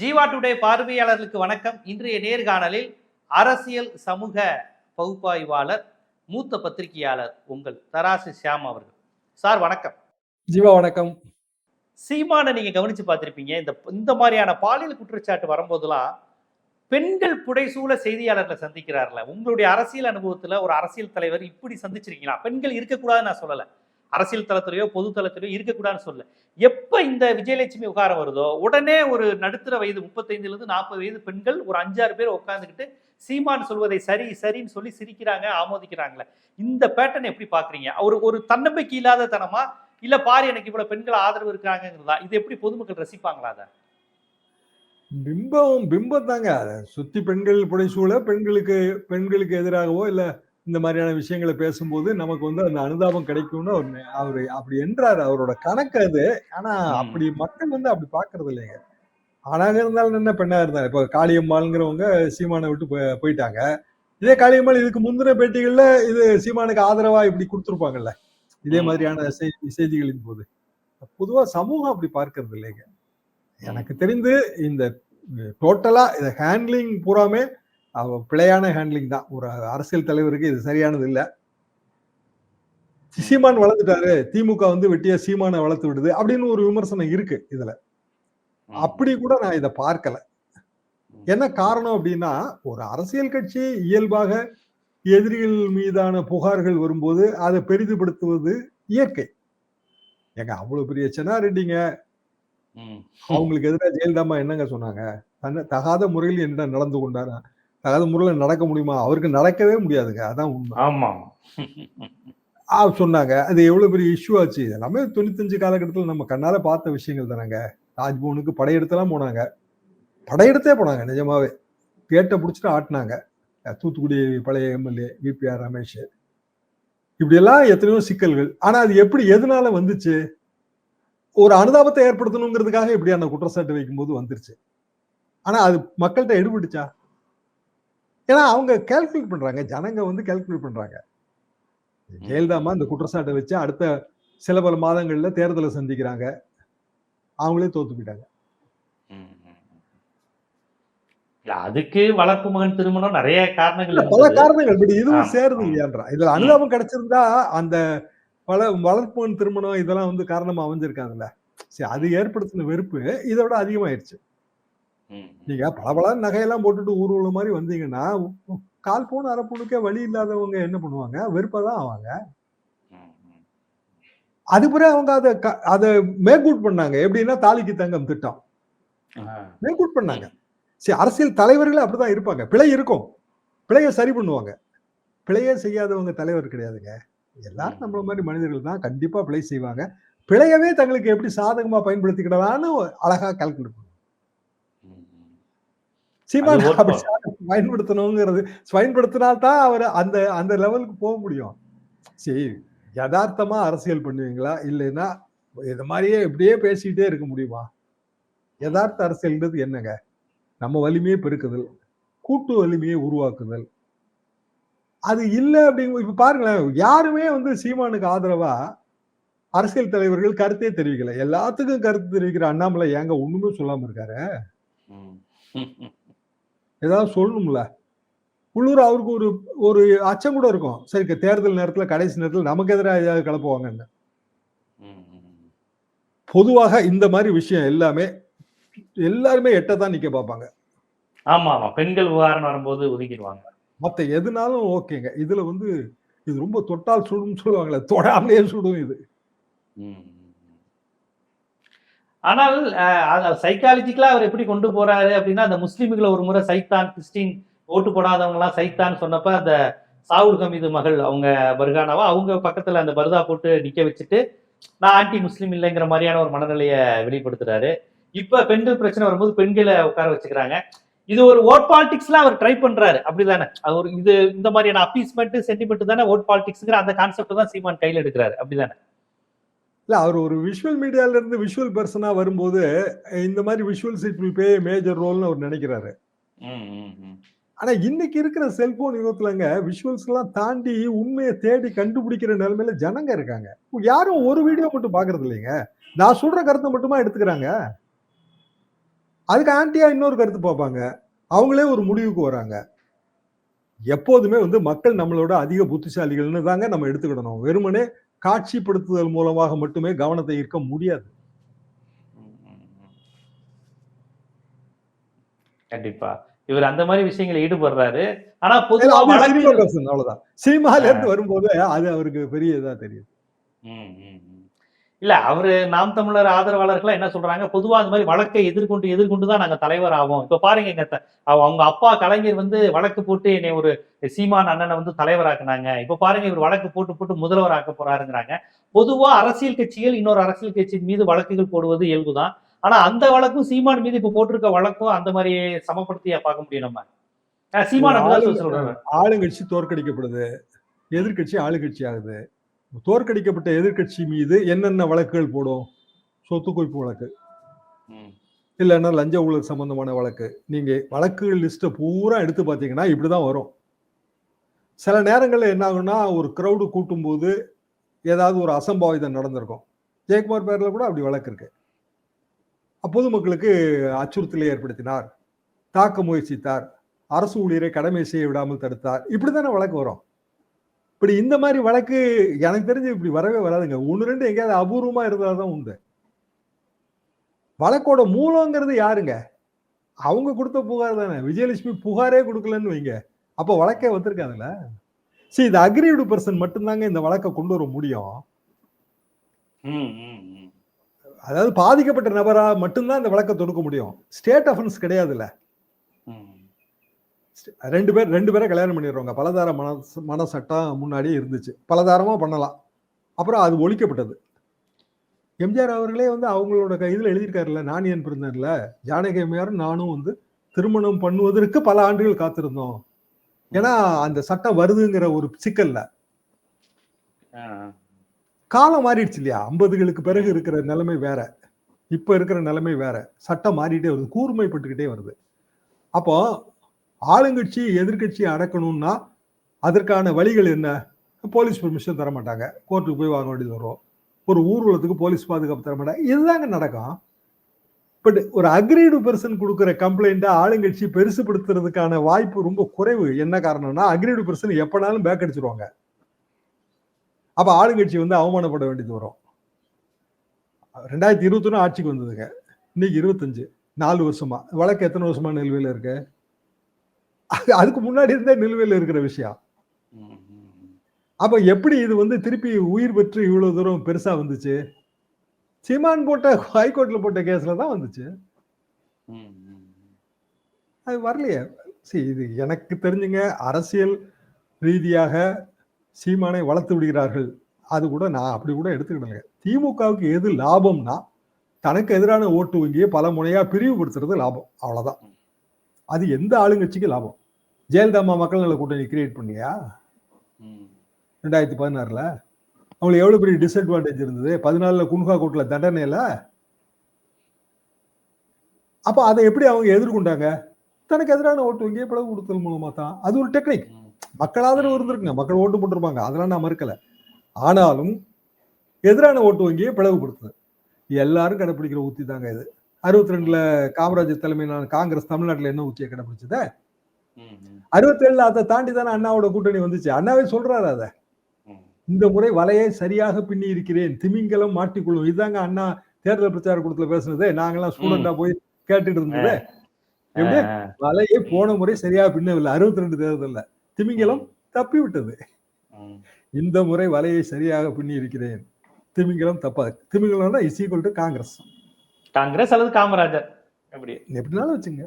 Jeeva today பார்வையாளர்களுக்கு வணக்கம். இன்றைய நேர்காணலில் அரசியல் சமூக பகுப்பாய்வாளர் மூத்த பத்திரிகையாளர் உங்கள் தராசு ஷியாம் அவர்கள். சார் வணக்கம். ஜீவா வணக்கம். சீமானை நீங்க கவனிச்சு பார்த்திருப்பீங்க. இந்த இந்த மாதிரியான பாலியல் குற்றச்சாட்டு வரும்போதெல்லாம் பெண்கள் புடைசூழ செய்தியாளர்களை சந்திக்கிறார்ல. உங்களுடைய அரசியல் அனுபவத்துல ஒரு அரசியல் தலைவர் இப்படி சந்திச்சிருக்கீங்களா? பெண்கள் இருக்கக்கூடாதுன்னு நான் சொல்லல. அரசியல் தளத்திலேயோ பொது தளத்திலேயோ இருக்கக்கூடாதுன்னு சொல்ல எப்போ இந்த விஜயலட்சுமி விவகாரம் வருதோ உடனே ஒரு நடுத்தர வயது முப்பத்தைந்துலேருந்து நாற்பது வயது பெண்கள் ஒரு அஞ்சாறு பேர் உட்காந்துக்கிட்டு சீமான் சொல்வதை சரி சரின்னு சொல்லி சிரிக்கிறாங்க ஆமோதிக்கிறாங்களே. இந்த பேட்டர்ன் எப்படி பார்க்குறீங்க அவர் ஒரு தன்னம்பிக்கை இல்லாத தனமா? இல்ல பாரு எனக்கு இவ்வளவு பெண்கள் ஆதரவு இருக்கிறாங்கிறதா இது எப்படி பொதுமக்கள் ரசிப்பாங்களா அதை? பிம்பம் பிம்பம் தாங்க. சுத்தி பெண்கள் புடைசூழ பெண்களுக்கு பெண்களுக்கு எதிராகவோ இல்லை இந்த மாதிரியான விஷயங்களை பேசும்போது நமக்கு வந்து அந்த அனுதாபம் கிடைக்கும்னு அவர் அவரு அப்படி என்றாரு. அவரோட கணக்கு அது. ஆனா. அப்படி மக்கள் வந்து அப்படி பாக்குறது இல்லைங்க. ஆணாக இருந்தாலும் என்ன பெண்ணா இருந்தாலும் இப்ப காளியம்மாளுங்கிறவங்க சீமானை விட்டு போய்- போயிட்டாங்க. இதே காளியம்மாள் இதுக்கு முந்தின பேட்டிகள்ல இது சீமானுக்கு ஆதரவா இப்படி கொடுத்துருப்பாங்கல்ல. இதே. மாதிரியான செய்- செய்திகளின் போது. பொதுவா சமூகம் அப்படி பார்க்கறது இல்லைங்க. எனக்கு தெரிந்து இந்த டோட்டலா இத ஹேண்ட்லிங் பூராமே பிழையான ஹேண்ட்லிங் தான். ஒரு அரசியல் தலைவருக்கு இது சரியானது இல்ல. சீமான் வளர்ந்துட்டாரு. திமுக வந்து வெட்டியா சீமானை வளர்த்து விடுது அப்படின்னு ஒரு விமர்சனம் இருக்கு இதுல. அப்படி கூட நான் இதை பார்க்கல. என்ன காரணம் அப்படின்னா ஒரு அரசியல் கட்சி இயல்பாக எதிரிகள் மீதான புகார்கள் வரும்போது அதை பெரிதுபடுத்துவது இயற்கை. ஏங்க அவ்வளவு பெரிய சென்னாரெட்டிங்க ம். அவங்களுக்கு எதிராக ஜெயலலிதாமா என்னங்க சொன்னாங்க? தன்னை தகாத முறையில் என்ன நடந்து கொண்டாரா? தகாத முறையில் நடக்க முடியுமா? அவருக்கு நடக்கவே முடியாதுங்க. அதான் உண்மை. ஆமா ஆ, சொன்னாங்க. அது எவ்வளவு பெரிய இஷ்யூ ஆச்சு? இது எல்லாமே தொண்ணூத்தஞ்சு காலகட்டத்தில் நம்ம கண்ணால பார்த்த விஷயங்கள் தானங்க. ராஜ்பவனுக்கு படையெடுத்தெல்லாம் போனாங்க. படையெடுத்தே போனாங்க நிஜமாவே. கேட்டை பிடிச்சிட்டு ஆட்டினாங்க. தூத்துக்குடி பழைய எம்எல்ஏ விபிஆர் ரமேஷ். இப்படி எல்லாம் எத்தனையோ சிக்கல்கள். ஆனா அது எப்படி எதனால வந்துச்சு? ஒரு அனுதாபத்தை ஏற்படுத்தணுங்கிறதுக்காக இப்படியான குற்றச்சாட்டு வைக்கும்போது வந்துருச்சு. ஆனா அது மக்கள்கிட்ட எடுபட்டுச்சா? ஏன்னா அவங்க கால்குலேட் பண்றாங்க. ஜனங்க வந்து கால்குலேட் பண்றாங்க. ஜெயலலிதாமா இந்த குற்றச்சாட்டை வச்சு அடுத்த சில பல மாதங்கள்ல தேர்தலை சந்திக்கிறாங்க. அவங்களே தோத்து போயிட்டாங்க. அதுக்கு வளர்ப்பு மகன் திருமணம் நிறைய காரணங்கள் பல. காரணங்கள் பட் இதுவும். சேருது இல்லையான்றா? இதுல அனுதாபம் கிடைச்சிருந்தா அந்த பல வளர்ப்பவன் திருமணம் இதெல்லாம் வந்து காரணமா அமைஞ்சிருக்காங்கல்ல சரி அது ஏற்படுத்தின வெறுப்பு இதை விட அதிகமாயிருச்சு. நீங்க பல நகையெல்லாம் போட்டுட்டு ஊர்வலம் மாதிரி வந்தீங்கன்னா கால் பவுன் அரை வழி இல்லாதவங்க என்ன பண்ணுவாங்க? வெறுப்பாதான் ஆவாங்க. அது பிறகு அவங்க அதை அதை மேற்கூட் பண்ணாங்க. எப்படின்னா தாலிக்கு தங்கம் திட்டம். மேற்கூட் பண்ணாங்க. சரி அரசியல் தலைவர்களே அப்படிதான் இருப்பாங்க. பிழை இருக்கும். பிழையை சரி பண்ணுவாங்க. பிழையே செய்யாதவங்க தலைவர் கிடையாதுங்க. எல்லாரும் நம்மள மாதிரி மனிதர்கள் தான். கண்டிப்பா பிழை செய்வாங்க. பிழையவே தங்களுக்கு எப்படி சாதகமா பயன்படுத்திக்கிடலான்னு அழகா கால்குலேட் பண்ணுவாங்க. சீமான் பயன்படுத்தணுங்கிறது பயன்படுத்தினால்தான் அவர் அந்த அந்த லெவலுக்கு போக முடியும். சரி யதார்த்தமா அரசியல் பண்ணுவீங்களா? இல்லைன்னா இது மாதிரியே இப்படியே பேசிக்கிட்டே இருக்க முடியுமா? யதார்த்த அரசியல்ன்றது என்னங்க? நம்ம வலிமையை பெருக்குதல் கூட்டு வலிமையை உருவாக்குதல். அது இல்லை அப்படிங்க இப்ப பாருங்களேன் யாருமே வந்து சீமானுக்கு ஆதரவா அரசியல் தலைவர்கள் கருத்தே தெரிவிக்கல. எல்லாத்துக்கும் கருத்து தெரிவிக்கிற அண்ணாமலை ஏங்க ஒண்ணுமே சொல்லாம இருக்காரு. ஏதாவது சொல்லணும்ல. உள்ளூர் அவருக்கு ஒரு ஒரு அச்சம் கூட இருக்கும். சரி தேர்தல் நேரத்துல கடைசி நேரத்துல நமக்கு எதிராக ஏதாவது கிளப்புவாங்கன்னு. பொதுவாக இந்த மாதிரி விஷயம் எல்லாமே எல்லாருமே எட்ட தான் நிக்க பார்ப்பாங்க. ஆமா ஆமா. பெண்கள் விவகாரம் வரும்போது ஒதுக்கிடுவாங்க. மத்த எதுனாலும் ஓகேங்க. இதுல வந்து இது ரொம்ப தொட்டால் சுடும் சொல்லுவாங்களே தொடாமலே சுடும் இது. ஆனால் சைக்காலஜிக்கலாக அவர் எப்படி கொண்டு போறாரு அப்படின்னா அந்த முஸ்லீம்களை ஒரு முறை சைத்தான் கிறிஸ்டின் ஓட்டு போடாதவங்களாம் சைத்தான் சொன்னப்ப அந்த சாவுல் ஹமீது மகள் அவங்க பர்கானாவா அவங்க பக்கத்துல அந்த பர்தா போட்டு நிக்க வச்சுட்டு நான் ஆன்டி முஸ்லீம் இல்லைங்கிற மாதிரியான ஒரு மனநிலையை வெளிப்படுத்துறாரு. இப்ப பெண்கள் பிரச்சனை வரும்போது பெண்களை உட்கார வச்சுக்கிறாங்க. இது ஒரு ஓட் பாலிடிக்ஸ்லாம் அவர் ட்ரை பண்றாரு. அப்படிதானே? அவர் இது இந்த மாதிரியான அப்பீஸ்மெண்ட் சென்டிமெண்ட் தானே ஓட் பாலிடிக்ஸ்ங்கிற அந்த கான்செப்ட் தான் சீமான் கையில் எடுக்கிறாரு. அப்படிதானே? இல்ல அவர் ஒரு விஷுவல் மீடியால இருந்து விஷுவல் பர்சனா வரும்போது இந்த மாதிரி visuals it will play major ரோல்னு அவர் நினைக்கிறாரு. ஆனா இன்னைக்கு இருக்கிற செல்போன் யுகத்துலங்க விஷுவல்ஸ் எல்லாம் தாண்டி உண்மையை தேடி கண்டுபிடிக்கிற நிலைமையில ஜனங்க இருக்காங்க. யாரும் ஒரு வீடியோ மட்டும் பாக்குறது இல்லைங்க. நான் சொல்ற கருத்தை மட்டுமா எடுத்துக்கிறாங்க? அதுக்கு ஆன்டியா இன்னொரு கருத்து பார்ப்பாங்க. அவங்களே ஒரு முடிவுக்கு வராங்க. எப்போதுமே வந்து மக்கள் நம்மளோட அதிக புத்திசாலிகள்னு தாங்க நம்ம எடுத்துக்கிடணும். வெறுமனே காட்சிப்படுத்துதல் மூலமாக மட்டுமே கவனத்தை ஈர்க்க முடியாது. கண்டிப்பா. இவர் அந்த மாதிரி விஷயங்களை ஈடுபடுறாரு. ஆனா பொதுவா அது வழக்கு சினிமா person, அவ்வளவுதான். சினிமால இருந்து வரும்போது அது அவருக்கு பெரிய இதா தெரியுது. இல்ல அவரு நாம் தமிழர் ஆதரவாளர்கள் என்ன சொல்றாங்க? பொதுவா அந்த மாதிரி வழக்கை எதிர்கொண்டு எதிர்கொண்டு தான் நாங்க தலைவர் ஆவோம். இப்ப பாருங்க எங்க அவங்க அப்பா கலைஞர் வந்து வழக்கு போட்டு என்னை ஒரு சீமான் அண்ணனை வந்து தலைவராக்குனாங்க. இப்ப பாருங்க இவர் வழக்கு போட்டு போட்டு முதல்வர் ஆக்க போறாருங்கிறாங்க. பொதுவா அரசியல் கட்சிகள் இன்னொரு அரசியல் கட்சியின் மீது வழக்குகள் போடுவது இயல்புதான். ஆனா அந்த வழக்கும் சீமான் மீது இப்ப போட்டிருக்க வழக்கும் அந்த மாதிரி சமப்படுத்தியா பார்க்க முடியும் நம்ம. சீமான் ஆளுங்கட்சி தோற்கடிக்கப்படுது. எதிர்க்கட்சி ஆளுங்கட்சி ஆகுது. தோற்கடிக்கப்பட்ட எதிர்க்கட்சி மீது என்னென்ன வழக்குகள் போடும்? சொத்து குவிப்பு வழக்கு இல்லைன்னா லஞ்ச ஊழல் சம்பந்தமான வழக்கு. நீங்க வழக்குகள் லிஸ்ட்டை பூரா எடுத்து பார்த்தீங்கன்னா இப்படிதான் வரும். சில நேரங்கள்ல என்ன ஆகும்னா ஒரு கிரௌடு கூட்டும் போது ஏதாவது ஒரு அசம்பாவிதம் நடந்திருக்கும். ஜெயக்குமார் பேர்ல கூட அப்படி வழக்கு இருக்கு. பொதுமக்களுக்கு அச்சுறுத்தலை ஏற்படுத்தினார். தாக்க முயற்சித்தார். அரசு ஊழியரை கடமை செய்ய விடாமல் தடுத்தார். இப்படிதானே வழக்கு வரும். இப்படி இந்த மாதிரி வழக்கு எனக்கு தெரிஞ்சு இப்படி வரவே வராதுங்க. ஒன்று ரெண்டு எங்கேயாவது அபூர்வமா இருந்தால் தான் உண்டு. வழக்கோட மூலங்கிறது யாருங்க? அவங்க கொடுத்த புகார் தானே. விஜயலட்சுமி புகாரே கொடுக்கலன்னு வைங்க. அப்போ வழக்கே வந்திருக்காதுல்ல சரி இது அக்ரீவ்டு பர்சன் மட்டும்தாங்க இந்த வழக்கை கொண்டு வர முடியும். அதாவது பாதிக்கப்பட்ட நபரா மட்டும்தான் இந்த வழக்கை தொடுக்க முடியும். ஸ்டேட் அஃபென்ஸ் கிடையாதுல்ல. ரெண்டு பேர் ரெண்டு பேரை கல்யாணம் பண்ணிடுறவங்க. பலதார மன மன சட்டம் முன்னாடியே இருந்துச்சு. பலதாரமா பண்ணலாம். அப்புறம் அது ஒழிக்கப்பட்டது. எம்ஜிஆர் அவர்களே வந்து அவங்களோட இதுல எழுதியிருக்காருல்ல நான் என் பிறந்தேன்ல? ஜானகி அம்மையாரும் நானும் வந்து திருமணம் பண்ணுவதற்கு பல ஆண்டுகள் காத்திருந்தோம். ஏன்னா அந்த சட்டம் வருதுங்கிற ஒரு சிக்கல்ல. காலம் மாறிடுச்சு இல்லையா? ஐம்பதுகளுக்கு பிறகு இருக்கிற நிலைமை வேற. இப்ப இருக்கிற நிலைமை வேற. சட்டம் மாறிட்டே வருது. கூர்மைப்பட்டுக்கிட்டே வருது. அப்போ ஆளுங்கட்சி எதிர்கட்சியை அடக்கணும்னா அதற்கான வழிகள் என்ன? போலீஸ் பெர்மிஷன் தர மாட்டாங்க கோர்ட்டுக்கு போய் வாங்க வேண்டியது வரும். ஒரு ஊர்வலத்துக்கு போலீஸ் பாதுகாப்பு தர மாட்டாங்க. இதுதாங்க நடக்கும். பட் ஒரு அக்ரீடு பெர்சன் கொடுக்குற கம்ப்ளைண்ட்டை ஆளுங்கட்சி பெருசுப்படுத்துறதுக்கான வாய்ப்பு ரொம்ப குறைவு. என்ன காரணம்னா அக்ரீடு பெர்சன் எப்போனாலும் பேக் அடிச்சிருவாங்க. அப்போ ஆளுங்கட்சி வந்து அவமானப்பட வேண்டியது வரும். ரெண்டாயிரத்தி இருபத்தொன்னு ஆட்சிக்கு வந்ததுங்க. இன்னைக்கு இருபத்தஞ்சு. நாலு வருஷமா. வழக்கு எத்தனை வருஷமா நிலுவையில் இருக்குது அதுக்கு முன்னாடி இருந்தே நிலுவையில் இருக்கிற விஷயம். அப்போ அப்ப எப்படி இது வந்து திருப்பி உயிர் பெற்று இவ்வளவு தூரம் பெருசா வந்துச்சு? சீமான் போட்ட ஹைகோர்ட்ல போட்ட கேஸ்ல தான் வந்துச்சு. அது வரலையே. சரி இது எனக்கு தெரிஞ்சுங்க அரசியல் ரீதியாக சீமானை வளர்த்து விடுகிறார்கள். அது கூட நான் அப்படி கூட எடுத்துக்கிடலைங்க. திமுகவுக்கு எது லாபம்னா தனக்கு எதிரான ஓட்டு வங்கியை பல முறையாக பிரிவுபடுத்துறது லாபம். அவ்வளோதான் அது எந்த ஆளுங்கட்சிக்கு லாபம்? ஜெயலலிதா அம்மா மக்கள் நல கூட்டணி கிரியேட் பண்ணியா. ரெண்டாயிரத்தி பதினாறுல? அவங்களுக்கு எவ்வளவு பெரிய டிஸ்அட்வான்டேஜ் இருந்தது? பதினாலுல குன்ஹா கோர்ட்ல தண்டனையில? அப்ப அதை எப்படி அவங்க எதிர்கொண்டாங்க? தனக்கு எதிரான ஓட்டு வங்கியை பிளவு கொடுத்தல் மூலமா தான் அது ஒரு டெக்னிக். மக்கள் ஆதரவு இருந்திருக்குங்க. மக்கள் ஓட்டு போட்டிருப்பாங்க. அதெல்லாம் நான் மறுக்கல. ஆனாலும் எதிரான ஓட்டு வங்கியை பிளவுபடுத்துது எல்லாரும் கடைப்பிடிக்கிற உத்தி தாங்க இது. அறுபத்தி ரெண்டுல காமராஜர் தலைமையிலான காங்கிரஸ் தமிழ்நாட்டுல என்ன உத்தியை கடைப்பிடிச்சது? அறுபத்தேழுல அதை தாண்டி தானே அண்ணாவோட கூட்டணி வந்துச்சு. அண்ணாவே சொல்றாரு அதை. இந்த முறை வலையை சரியாக பின்னி இருக்கிறேன். திமிங்கலம் மாட்டிக்கொள்ளும் இதுதாங்க அண்ணா தேர்தல் பிரச்சார கூட்டத்துல பேசுனது. நாங்கெல்லாம் ஸ்டூடெண்டா போய் கேட்டுட்டு இருந்தது. எப்படி? வலையை போன முறை சரியா பின்னவில்லை. அறுபத்தி ரெண்டு தேர்தல்ல. திமிங்கலம் தப்பி விட்டது. இந்த முறை வலையை சரியாக பின்னி இருக்கிறேன். திமிங்கலம் தப்பாது திமிங்கலம்னா is equal to Congress. Congress அல்லது காமராஜர்? எப்படி? எப்படினாலும் வச்சுங்க.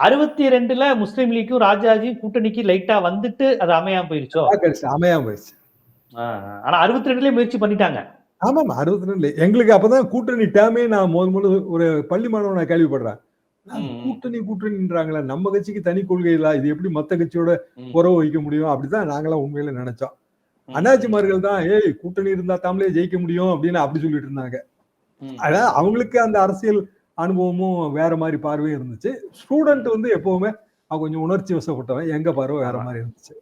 அறுபத்தி ரெண்டுல முஸ்லீம் லீக்கும் ராஜாஜியும் கூட்டணிக்கு லைட்டா வந்துட்டு அது அமையாம போயிருச்சோ அமையாம ஆ. ஆனா அறுபத்தி ரெண்டுலயே முயற்சி பண்ணிட்டாங்க ஆமாமா அறுபத்தி ரெண்டுல எங்களுக்கு அப்பதான் கூட்டணி டேமே நான் முதல் முதல்ல ஒரு பள்ளி மாணவனை கேள்விப்படுறேன் அது ம். கூட்டணி கூட்டணின்றாங்களே நம்ம கட்சிக்கு தனி கொள்கை இல்ல இது எப்படி மத்த கட்சியோட ம். உறவு வைக்க முடியும் அப்படிதான் நாங்களாம் உண்மையில நினைச்சோம். அண்ணாச்சிமார்கள் தான் ஏய் கூட்டணி இருந்தா தாமலே ஜெயிக்க முடியும் அப்படின்னு அப்படி சொல்லிட்டு இருந்தாங்க. அதான் அவங்களுக்கு அந்த அரசியல் அனுபவமும் வேற மாதிரி பார்வையும் இருந்துச்சு. ஸ்டூடெண்ட் வந்து எப்பவுமே அவன் கொஞ்சம் உணர்ச்சி வசப்பட்டவன். எங்க பார்வை வேற. மாதிரி இருந்துச்சு.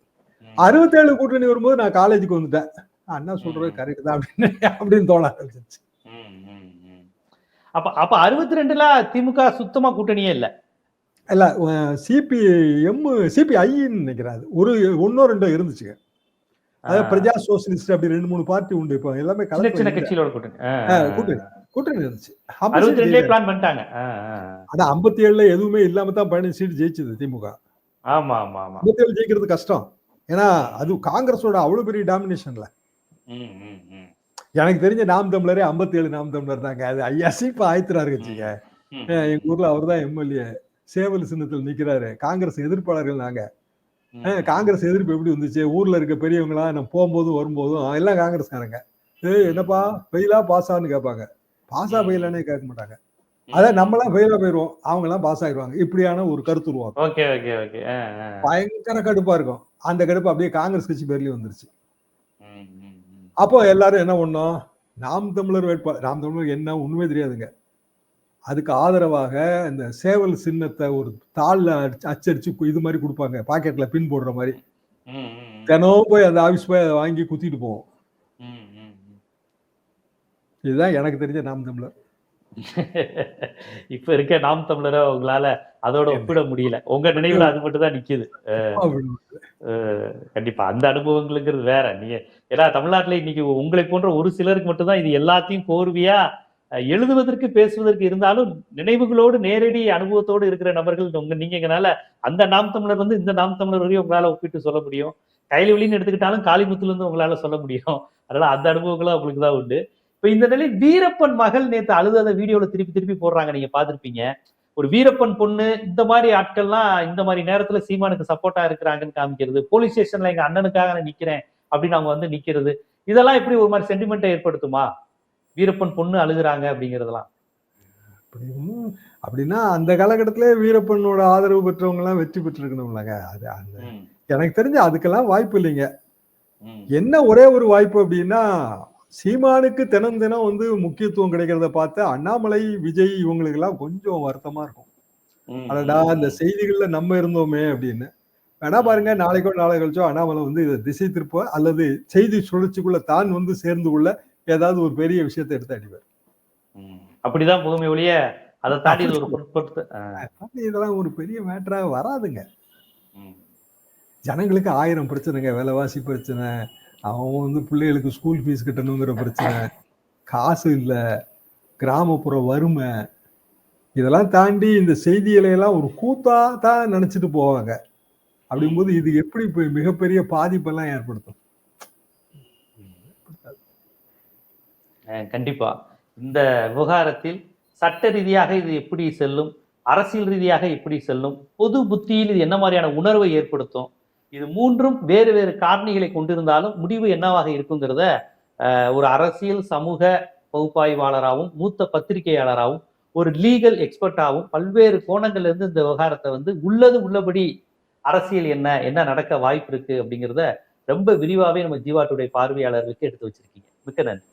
அறுபத்தேழு கூட்டணி வரும்போது நான் காலேஜுக்கு வந்துட்டேன். அண்ணா சொல்றது. கரெக்ட் தான் அப்படின்னு அப்படின்னு தோண ஆரம்பிச்சிருச்சு. அப்ப அப்ப அறுபத்தி ரெண்டுல திமுக சுத்தமா கூட்டணியே இல்ல? இல்ல சிபிஎம் சிபிஐன்னு நினைக்கிறாரு ஒரு ஒன்னோ ரெண்டோ இருந்துச்சுங்க. அதாவது பிரஜா சோசியலிஸ்ட் அப்படி ரெண்டு மூணு பார்ட்டி உண்டு. இப்போ எல்லாமே கலந்து கூட்டணி. கூட்டணி இருந்துச்சு. அறுபத்தி ரெண்டுலயே பிளான் பண்ணிட்டாங்க. ஆனா ஐம்பத்தி ஏழுல எதுவுமே இல்லாம தான் பதினஞ்சு சீட் ஜெயிச்சது திமுக. ஆமா ஆமா ஆமா. ஐம்பத்தி ஏழு ஜெயிக்கிறது கஷ்டம். ஏன்னா அது காங்கிரஸோட அவ்வளவு பெரிய டாமினேஷன்ல. எனக்கு தெரிஞ்ச நாம் தமிழரே ஐம்பத்தி ஏழு நாம் தமிழர் தாங்க. அது ஐயா சீப்பா ம். அஹ் எங்க ஊர்ல அவர் தான் எம்எல்ஏ. சேவல் சின்னத்தில் நிக்கிறாரு. காங்கிரஸ் எதிர்ப்பாளர்கள் நாங்க. காங்கிரஸ் எதிர்ப்பு எப்படி வந்துச்சு? ஊர்ல இருக்க பெரியவங்களா நம்ம போகும்போதும் வரும்போதும் "ஆ, எல்லாம் காங்கிரஸ்காரங்க. ஏய் என்னப்பா? ஃபெயிலா பாஸான்னு கேட்பாங்க. பாஸா ஃபெயிலானே கேட்க மாட்டாங்க. அதான் நம்மளாம் ஃபெயிலா போயிருவோம் அவங்க எல்லாம் பாஸ் ஆயிடுவாங்க இப்படியான ஒரு கருத்து உருவாக்கும். பயங்கர கடுப்பா இருக்கும். அந்த கடுப்பு அப்படியே காங்கிரஸ் கட்சி பேர்லயும் வந்துருச்சு. அப்போ எல்லாரும் என்ன பண்ணோம்? நாம் தமிழர் வேட்பாளர் நாம் தமிழர் என்ன உண்மை தெரியாதுங்க. அதுக்கு ஆதரவாக இந்த சேவல் சின்னத்தை ஒரு தாள்ல அச்சடிச்சு இது மாதிரி கொடுப்பாங்க. பாக்கெட்ல பின் போடுற மாதிரி. தினம் போய் அந்த ஆபீஸ் போய் அதை வாங்கி குத்திட்டு போவோம். இதுதான் எனக்கு தெரிஞ்ச நாம் தமிழர். இப்ப இருக்க நாம் தமிழரை உங்களால அதோட ஒப்பிட முடியல. உங்க நினைவுல அது மட்டும் தான் நிக்குது. கண்டிப்பா. அந்த அனுபவங்களுங்கிறது வேற. நீங்க ஏன்னா தமிழ்நாட்டுல இன்னைக்கு உங்களை போன்ற ஒரு சிலருக்கு மட்டும்தான் இது எல்லாத்தையும் கோர்வையா எழுதுவதற்கு பேசுவதற்கு இருந்தாலும் நினைவுகளோடு நேரடி அனுபவத்தோடு இருக்கிற நபர்கள் உங்க நீங்கனால அந்த நாம் தமிழர் வந்து இந்த நாம் தமிழர் வரையும் உங்களால ஒப்பிட்டு சொல்ல முடியும். கைலிவலின்னு எடுத்துக்கிட்டாலும் காளிமுத்துல இருந்து உங்களால சொல்ல முடியும். அதனால அந்த அனுபவங்களும் உங்களுக்கு தான் உண்டு. இப்ப இந்த நிலையில் வீரப்பன் மகள் நேத்து அழுதத வீடியோல திருப்பி திருப்பி போடுறாங்க. நீங்க பார்த்திருப்பீங்க. ஒரு வீரப்பன் பொண்ணு இந்த மாதிரி ஆட்கள்லாம் இந்த மாதிரி நேரத்துல சீமானுக்கு சப்போர்ட்டா இருக்கிறாங்கன்னு காமிக்கிறது. போலீஸ் ஸ்டேஷன்ல எங்க அண்ணனுக்காக நான் நிக்கிறேன் அப்படின்னு அவங்க வந்து நிக்கிறது. இதெல்லாம் எப்படி ஒரு மாதிரி சென்டிமெண்ட்டை ஏற்படுத்துமா? வீரப்பன் பொண்ணு அழுகுறாங்க அப்படிங்கறதெல்லாம். அப்படின்னா அந்த காலகட்டத்திலே வீரப்பனோட ஆதரவு பெற்றவங்க எல்லாம் வெற்றி பெற்றிருக்கணும்லங்க அது அந்த எனக்கு தெரிஞ்ச அதுக்கெல்லாம் வாய்ப்பு இல்லைங்க. என்ன ஒரே ஒரு வாய்ப்பு அப்படின்னா சீமானுக்கு தினம் தினம் வந்து முக்கியத்துவம் கிடைக்கிறத பார்த்து அண்ணாமலை விஜய் இவங்களுக்கு எல்லாம் கொஞ்சம் வருத்தமா இருக்கும். அடடா இந்த செய்திகள்ல நம்ம இருந்தோமே அப்படின்னு. வேணா பாருங்க நாளைக்கோ நாளை கழிச்சோ அண்ணாமலை வந்து இதை திசை திருப்ப அல்லது செய்தி சுழற்சிக்குள்ள தான் வந்து சேர்ந்து கொள்ள ஏதாவது ஒரு பெரிய விஷயத்தை எடுத்து அடிவார் அப்படிதான் புதுமை ஒழிய அதை தாண்டி இதெல்லாம் ஒரு பெரிய மேட்டரா வராதுங்க. ஜனங்களுக்கு ஆயிரம் பிரச்சனைங்க விலைவாசி பிரச்சனை அவன் வந்து பிள்ளைகளுக்கு ஸ்கூல் ஃபீஸ் கட்டணுங்கிற பிரச்சனை. காசு இல்லை. கிராமப்புற வறுமை. இதெல்லாம் தாண்டி இந்த செய்திகளை எல்லாம் ஒரு கூத்தா தான் நினைச்சிட்டு போவாங்க. அப்படிங்கும்போது இது எப்படி மிகப்பெரிய பாதிப்பெல்லாம் ஏற்படுத்தும்? கண்டிப்பா. இந்த விவகாரத்தில் சட்ட ரீதியாக இது எப்படி செல்லும்? அரசியல் ரீதியாக எப்படி செல்லும்? பொது புத்தியில் இது என்ன மாதிரியான உணர்வை ஏற்படுத்தும்? இது மூன்றும் வேறு வேறு காரணிகளை கொண்டிருந்தாலும் முடிவு என்னவாக இருக்குங்கிறத ஒரு அரசியல் சமூக பகுப்பாய்வாளராகவும் மூத்த பத்திரிகையாளராகவும் ஒரு லீகல் எக்ஸ்பர்ட்டாகவும் பல்வேறு கோணங்கள்லேருந்து இந்த விவகாரத்தை வந்து உள்ளது உள்ளபடி அரசியல் என்ன என்ன நடக்க வாய்ப்பு இருக்கு அப்படிங்கிறத ரொம்ப விரிவாகவே நம்ம ஜீவாட்டுடைய பார்வையாளர்களுக்கு எடுத்து வச்சிருக்கீங்க. மிக்க நன்றி.